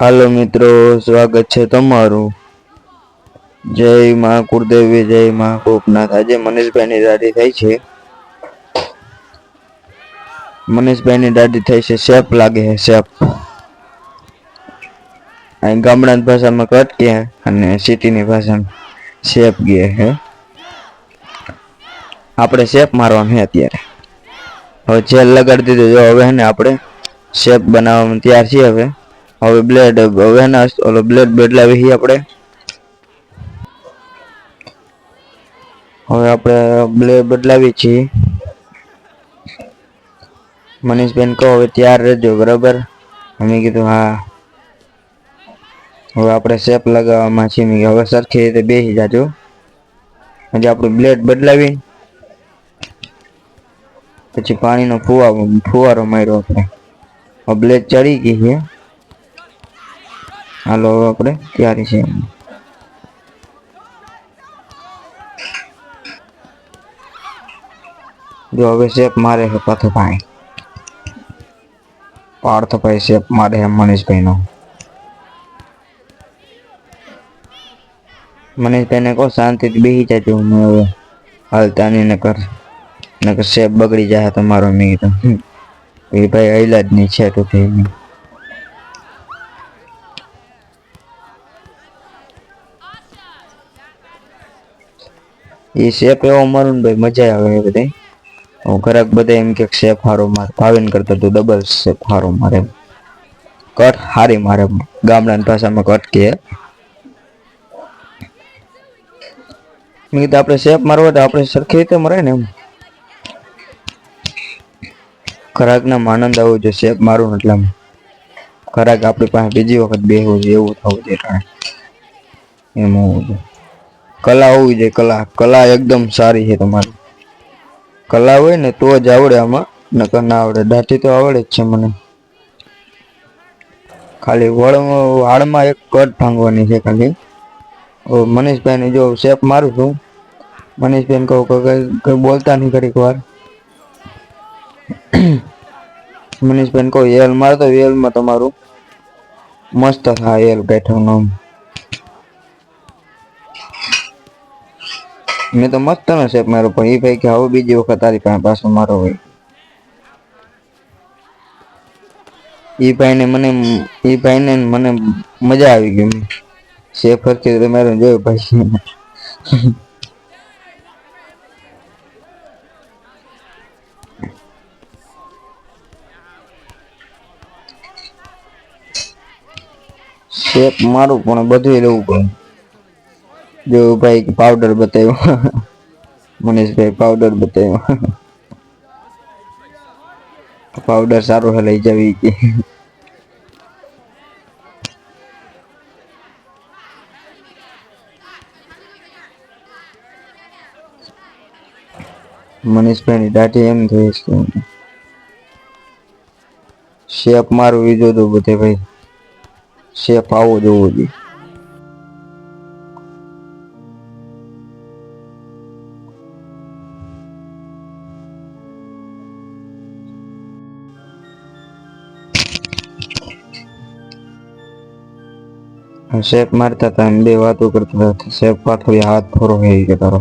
હાલો મિત્રો, સ્વાગત છે તમારું. જય મા કુળદેવી, જય મા ગોપનાથ. આજે મનીષભાઈની દાદી થઈ છે. મનીષભાઈની દાદી થઈ છે. શેપ લાગે છે શેપ અહીં ગામડાની ભાષામાં કટ ગયા અને સિટીની ભાષામાં શેપ ગયા હે. આપણે શેપ મારવાનું છે અત્યારે. હવે જેલ લગાડી દીધું. જો હવે ને આપણે શેપ બનાવવાનું તૈયાર છીએ હવે. હવે બ્લેડ હવે ના, ઓલો બ્લેડ બદલાવી છીએ આપણે. હવે આપણે બ્લેડ બદલાવી છીએ. મનીષબેન કહો, હવે તૈયાર રહેજો, બરાબર? અમે કીધું, હા. હવે આપણે શેપ લગાવવામાં છીએ. મેં હવે સરખી રીતે બેસી જાજો. હજી આપણું બ્લેડ બદલાવી. પછી પાણીનો ફુવારો ફુવારો માર્યો આપણે. બ્લેડ ચડી ગઈ છે. હાલો હવે આપણે તૈયારી છે જો હવે શેપ મારે છે પાછો ભાઈ પાર્થભાઈ શેપ મારે છે મનીષભાઈનો મનીષભાઈને કહો શાંતિથી બેસી જાજો હું હવે હાલતા નહીં નકર નકર શેપ બગડી જાય તમારો મેં કીધું હમ. એ ભાઈ આયલા જ નહીં છે તો થઈ નહીં એ શેપ એવો મારું ભાઈ, મજા આવે એ બધી. હું ઘરાક બધા એમ કે શેપ હારો મારે, ભાવિન કરતા તો ડબલ શેપ હારો મારે કટ હારી મારે ગામડાની ભાષામાં કટ કે. મેં કીધું આપણે શેપ મારવો તો આપણે સરખી રીતે મરે ને એમ. ખરાકના આનંદ આવવો જોઈએ શેપ મારું એટલે ખરાક આપણી પાસે બીજી વખત બેહવું જોઈએ એવું થવું જોઈએ એમ હોવું જોઈએ. કલા હોવી જોઈએ, કલા. કલા એકદમ સારી છે તમારી. કલા હોય ને તો જ આવડે આમાં, નકર ના આવડે. દાંતી તો આવડે જ છે મને. ખાલી વળમાં વાળમાં એક કટ ભાંગવાની છે ખાલી. મનીષભાઈને જો શેપ મારું છું. મનીષબેન કહું કે કઈ બોલતા નહીં ઘડીક વાર. મનીષબેન કહું એલ મારતો એલમાં તમારું મસ્ત થાય એલ બેઠકનું મેં તો મસ્ત ને શેપ મારો પણ એ ભાઈ કે આવો બીજી વખત તારી પાસે પાછો મારો હોય. એ ભાઈને મને એ ભાઈને મને મજા આવી ગઈ શેપ ફરતી તમારે જોયું ભાઈ. શેપ મારું પણ બધું લેવું પડે. જો ભાઈ પાવડર બતાવ્યો મનીષભાઈ પાવડર બતાવ્યો પાવડર સારો હે લઈ જાવી કે મનીષભાઈની દાઢી એમ થઈ છે શેપ મારું એ જોજો બધે ભાઈ શેપ આવો જોવો જોઈએ શેપ મારતા હતા એમ બે વાતો કરતા હતા. શેપ પાથોડી હાથ ફોરો થઈ ગયો તારો.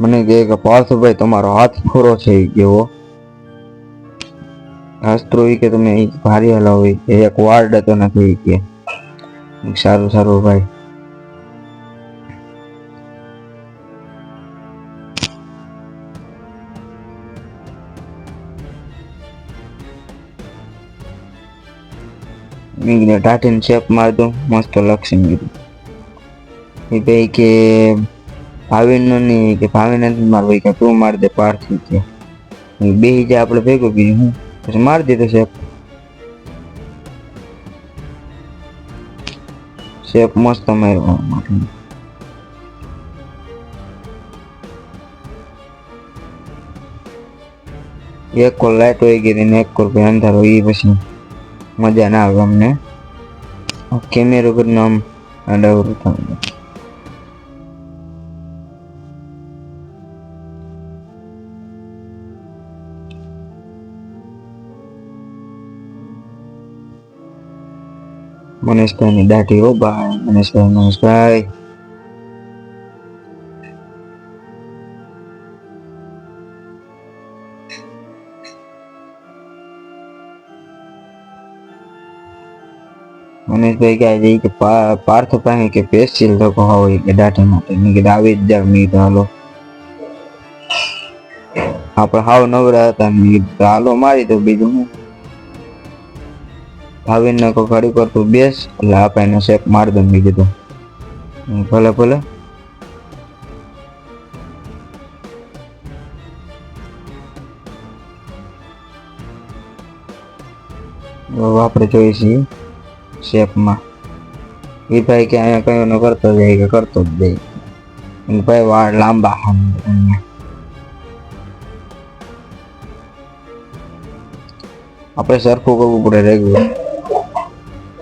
મને કહે કે પાર્થભાઈ, તમારો હાથ ફોરો છે ગયો શાસ્ત્રો કે તમે ભારી હલાવો કે એક વાર્ડ હતો નથી કે સારું સારું ભાઈ. મેં કીધું ટાટીને શેપ માર દો મસ્ત લક્ષી કીધું એ ભાઈ કે ભાવિન નહીં કે ભાવિન નથી મારવો કે તું માર દે પાર્થિવ કે. બે જે આપણે ભેગું કીધું હું, પછી મારી દીધો શેપ. શેપ મસ્ત માર્યો એક કોલ લાઇટ હોય ગઈ ને એક કોલ અંધારો એ પછી. મજા ના આવે અમને. કેમેરો કરીને આમ અડાવરું થયું મનીષભાઈની દાઢી હો ભાઈ મનીષભાઈ મનીષભાઈ મનીષભાઈ કહે છે કે પાર્થ પાસે કે પેસ્ટિલ લોકો હોય કે માટે. મેં કીધું, આવી જ જાવ મેં કીધું, હાલો. આપણે હાવ નવરા હતા મેં કીધું, હાલો, મારી તો બીજું હું. ભાવિનને કોઈ ઘડી પર બેસ, એટલે આપણે એને શેક માર દઉં મેં કીધું. ભલે ભલે. આપણે જોઈએ શેપમાં એ ભાઈ કે અહીંયા કયો ન કરતો જાય કે કરતો જ જાય ભાઈ વાળ લાંબા આપણે સરખું કરવું પડે રેગ્યુલર.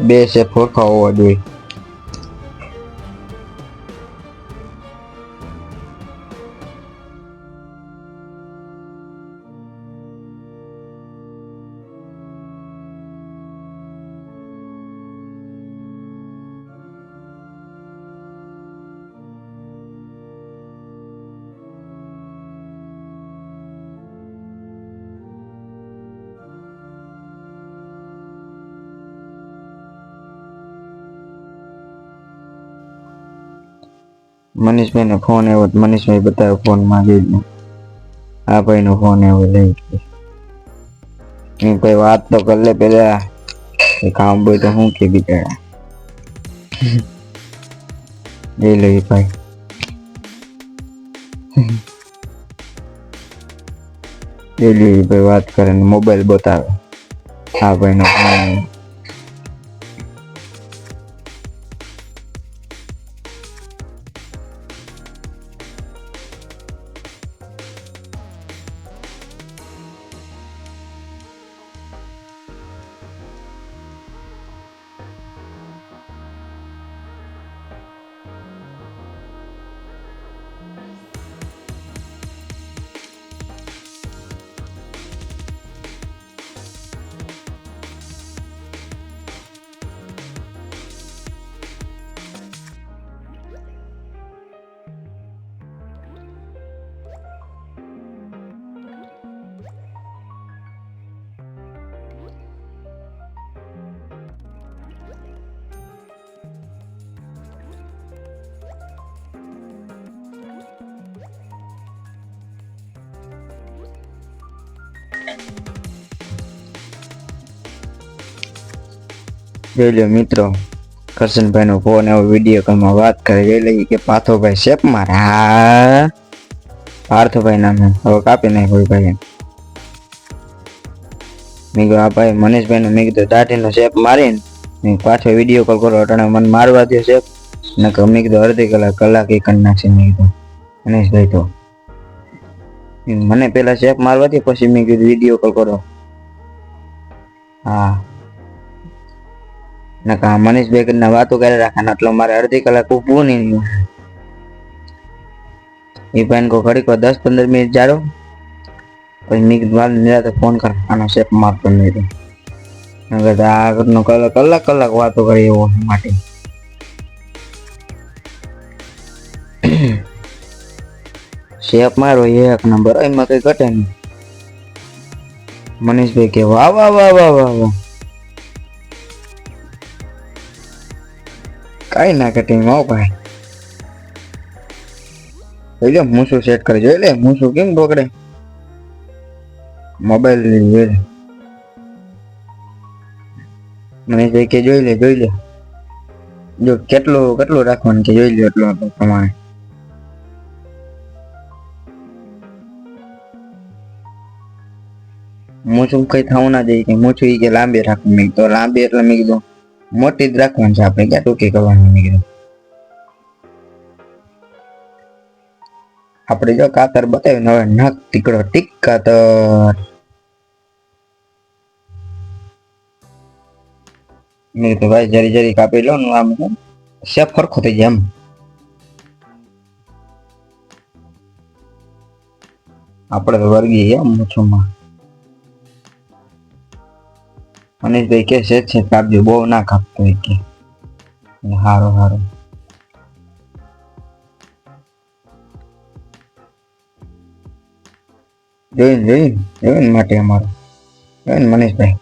બે શેપ સરખા હોવા જોઈએ. મનીષભાઈનો ફોન આવ્યો તો મનીષભાઈ બતાવ્યો ફોનમાં જોઈ આ ભાઈનો ફોન આવ્યો લઈ ગયો. ભાઈ વાત તો કર લે પેલા. કામ બોય તો શું કે બિચારા. એ લઈ ભાઈ. એ ભાઈ વાત કરે ને મોબાઈલ બતાવે. આ ભાઈનો ફોન આવ્યો. મિત્રો. કરશનભાઈ નો ફોન આવો વીડિયો કોલમાં વાત કરી લઈએ. કે પાથોભાઈ શેપ મારે પાર્થભાઈ નામે હવે કાપી નાખ્યો ભાઈ મેં કીધું આ ભાઈ. મનીષભાઈ મેં કીધું, દાઢીનો શેપ મારીને. મેં પાછો વીડિયો કોલ કરો, અટાણે મને મારવા દે શેપ. ને કે મેં કીધું, અડધી કલાક કલાક એ કરી નાખશે. મેં કીધું, મનીષભાઈ તો. મને પેલા શેપ મારવાથી પછી મેં કીધું, વીડિયો કોલ કરો. હા. નકા મનીષભાઈ ના વાતો કરે રાખે એટલે મારે અડધી કલાક ઉભું નહીં એ ભાઈ કો ઘડીક વાર દસ પંદર મિનિટ જાડો. પછી મેં કીધું નિરાતે ફોન કર આનો શેપ મારતો નહીં નગર આગળનો કલાક કલાક કલાક વાતો કરી એવો માટે. શેપ મારો એક નંબર. એમાં કઈ ઘટે નહીં. મનીષભાઈ કે વાહ વાહ વાહ વાહ વાહ વાહ. કાઈ ના કટિંગમાં ભાઈ. જોઈ લે, મૂછું સેટ કરી, જોઈ લે મૂસું કેમ પકડે મોબાઈલ જોઈ લે. મને જે કે જોઈ લે જોઈ લે. જો કેટલું કેટલું રાખવાનું કે જોઈ લે એટલું પ્રમાણે. મૂછું કઈ થવું ના જોઈએ, કે મૂછું ઈ કે લાંબી રાખવું મેં તો લાંબી એટલે મેં કીધું મોટી જ રાખવાની છે આપણે ક્યાં ટૂંકી કરવાની મેં કીધું આપણે જો કાતર બતાવ્યું ને હવે નખ ટીકડો ટીક કાતર મેં કીધું ભાઈ જરી જરી કાપી લો ને આમ શેપ ફરખો થઈ જાય એમ આપણે તો વર્ગી ગયા મૂછોમાં મનીષભાઈ કે છે છે, કાપજો, બહુ ના કાપતો હોય કે હારો હારો. જોઈને જોઈને જોઈને માટે અમારો. જોઈને મનીષભાઈ.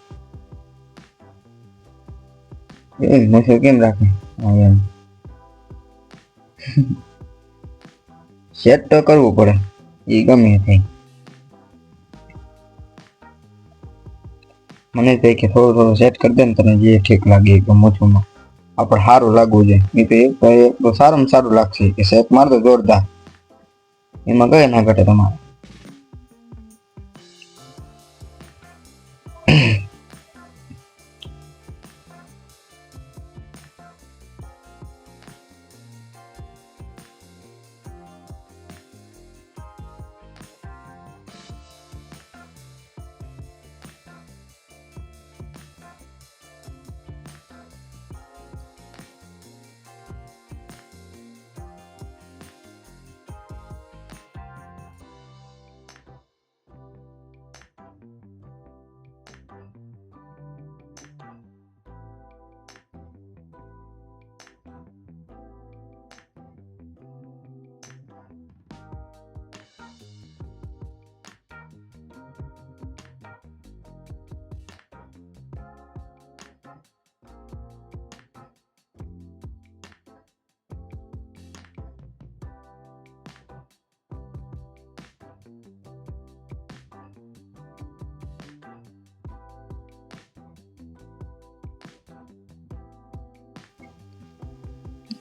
જોઈને નશો કેમ રાખે? હા, એમ. સેટ તો કરવું પડે. એ ગમે તે મને તો કે થોડું થોડું સેટ કરી દે ને તને જે ઠીક લાગે એકદમ મોછુંમાં આપણે સારું લાગવું જોઈએ. એ તો એક તો સારામાં સારું લાગશે કે સેટ માર તો જોરદાર. એમાં કઈ ના ઘટે તમારે.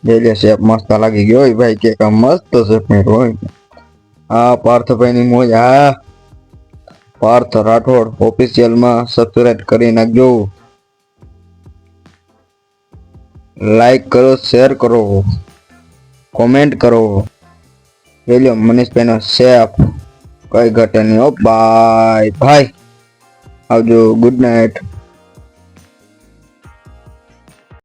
એટલે શેપ મસ્ત લાગી ગયો હોય ભાઈ, કે કામ મસ્ત શેપ મેળવો હોય. આ પાર્થભાઈ ની મોજ આ પાર્થ રાઠોડ ઓફિસિયલમાં સબસ્ક્રાઇબ કરી નાખજો. લાઈક કરો, શેર કરો, કોમેન્ટ કરો. વેલ્યો મનીષભાઈનો શેપ કઈ ઘટે નહીં ઓ બાય ભાઈ આવજો, ગુડ નાઇટ.